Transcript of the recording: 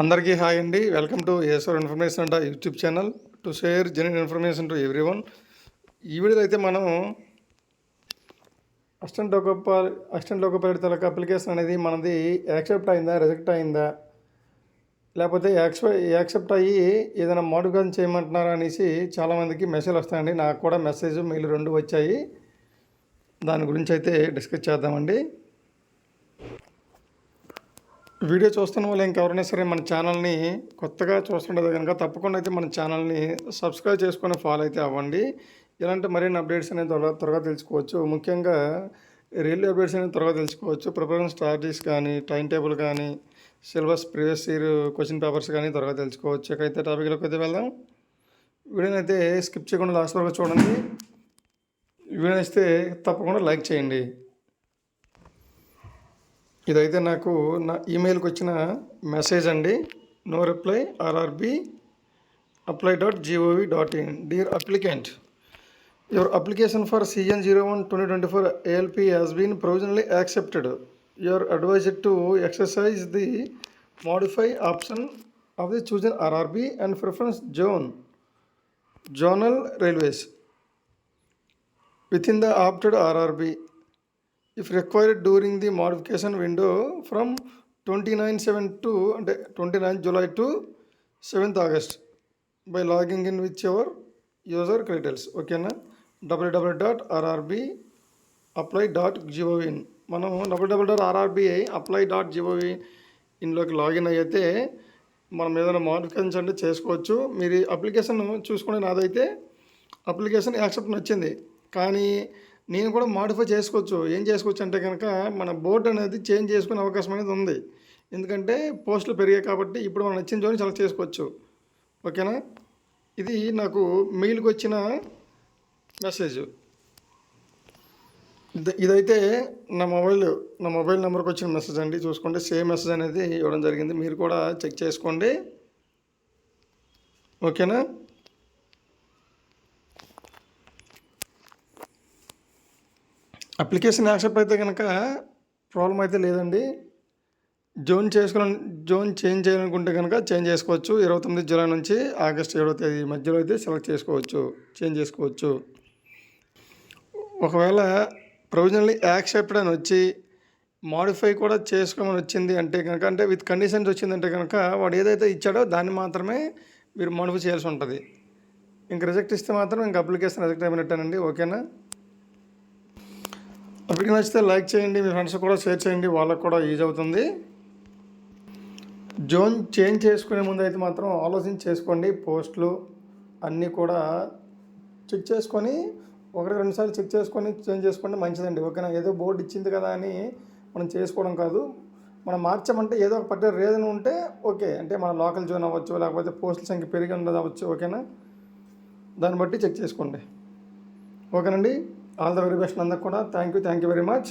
అందరికీ హాయ్ అండి. Welcome to ఏసోర్ ఇన్ఫర్మేషన్ అంట YouTube channel. To share genuine information to everyone ఈ వీడియోలో అయితే మనం అసిస్టెంట్ లోకపాల్ అసిస్టెంట్ లోకపల్లి తలక అప్లికేషన్ అనేది మనది యాక్సెప్ట్ అయిందా రిజెక్ట్ అయిందా? లేకపోతే యాక్సె యాక్సెప్ట్ అయ్యి ఏదైనా మోడిఫికేషన్ చేయమంటున్నారా అనేసి చాలామందికి మెసేజ్ వస్తాయండి. నాకు కూడా మెసేజ్ మెయిల్ రెండు వచ్చాయి. దాని గురించి అయితే డిస్కస్ చేద్దామండి. వీడియో చూస్తున్న వాళ్ళు ఇంకెవరైనా సరే మన ఛానల్ని కొత్తగా చూస్తుండేది కనుక తప్పకుండా అయితే మన ఛానల్ని సబ్స్క్రైబ్ చేసుకొని ఫాలో అయితే అవ్వండి. ఇలాంటి మరిన్ని అప్డేట్స్ అనేది త్వరగా త్వరగా తెలుసుకోవచ్చు. ముఖ్యంగా రైల్వే అప్డేట్స్ అనేది త్వరగా తెలుసుకోవచ్చు. ప్రిపరేషన్ స్ట్రాటజీస్ కానీ టైం టేబుల్ కానీ syllabus previous year question papers కానీ త్వరగా తెలుసుకోవచ్చు. ఇకైతే టాపిక్లోకి అయితే వెళ్దాం. వీడియోని అయితే స్కిప్ చేయకుండా లాస్ట్ వరకు చూడండి. వీడియో ఇస్తే తప్పకుండా లైక్ చేయండి. ఇదైతే నాకు నా ఈమెయిల్కి వచ్చిన మెసేజ్ అండి. No reply RRB apply dot gov dot in dear applicant your application for CN zero one twenty twenty four ALP has been provisionally accepted you're advised to exercise the modify option of the chosen RRB and preference zone zonal railways within the opted RRB if required during the modification window from twenty nine seven to అంటే twenty nine July to seventh August by logging in with your user credentials ఓకేనా WW dot RRB apply dot gov in మనం WW dot RRBI apply dot gov ఇన్లోకి login అయితే మనం ఏదైనా modifications అంటే చేసుకోవచ్చు. మీరు application చూసుకునే నాదైతే అప్లికేషన్ యాక్సెప్ట్ వచ్చింది కానీ నేను కూడా మాడిఫై చేసుకోవచ్చు. ఏం చేసుకోవచ్చు అంటే కనుక మన బోర్డు అనేది చేంజ్ చేసుకునే అవకాశం అనేది ఉంది. ఎందుకంటే పోస్టులు పెరిగాయి కాబట్టి ఇప్పుడు మనం నచ్చిన జోన్ సెలెక్ట్ చేసుకోవచ్చు. ఓకేనా ఇది నాకు మెయిల్కి వచ్చిన మెసేజ్ ఇది ఇదైతే నా మొబైల్ నా మొబైల్ నెంబర్కి వచ్చిన మెసేజ్ అండి. చూసుకోండి సేమ్ మెసేజ్ అనేది ఇవ్వడం జరిగింది. మీరు కూడా చెక్ చేసుకోండి. ఓకేనా అప్లికేషన్ యాక్సెప్ట్ అయితే కనుక ప్రాబ్లం అయితే లేదండి. జోన్ చేసుకుని జోన్ చేంజ్ చేయాలనుకుంటే కనుక చేంజ్ చేసుకోవచ్చు. ఇరవై తొమ్మిది జూలై నుంచి ఆగస్ట్ ఏడవ తేదీ మధ్యలో అయితే సెలెక్ట్ చేసుకోవచ్చు చేంజ్ చేసుకోవచ్చు. ఒకవేళ ప్రొవిజనల్లీ యాక్సెప్ట్ అని వచ్చి మాడిఫై కూడా చేసుకోమని వచ్చింది అంటే కనుక అంటే విత్ కండిషన్స్ వచ్చిందంటే కనుక వాడు ఏదైతే ఇచ్చాడో దాన్ని మాత్రమే మీరు మాడిఫై చేయాల్సి ఉంటుంది. ఇంక రిజెక్ట్ ఇస్తే మాత్రం ఇంక అప్లికేషన్ రిజెక్ట్ అయిపోయినట్టేనండి. ఓకేనా? అప్పటికి నచ్చితే లైక్ చేయండి మీ ఫ్రెండ్స్ కూడా షేర్ చేయండి వాళ్ళకు కూడా యూజ్ అవుతుంది. జోన్ చేంజ్ చేసుకునే ముందు అయితే మాత్రం ఆలోచించి చేసుకోండి పోస్టులు అన్నీ కూడా చెక్ చేసుకొని ఒకటి రెండు సార్లు చెక్ చేసుకొని చేంజ్ చేసుకుంటే మంచిదండి. ఓకేనా? ఏదో బోర్డు ఇచ్చింది కదా అని మనం చేసుకోవడం కాదు. మనం మార్చామంటే ఏదో ఒక పర్టికులర్ రీజన్ ఉంటే ఓకే. అంటే మన లోకల్ జోన్ అవ్వచ్చు లేకపోతే పోస్టుల సంఖ్య పెరిగి ఉండదు అవ్వచ్చు ఓకేనా? దాన్ని బట్టి చెక్ చేసుకోండి. ఓకేనండి? ఆల్ ద వెరీ బెస్ట్ అందరికి కూడా thank you thank you very much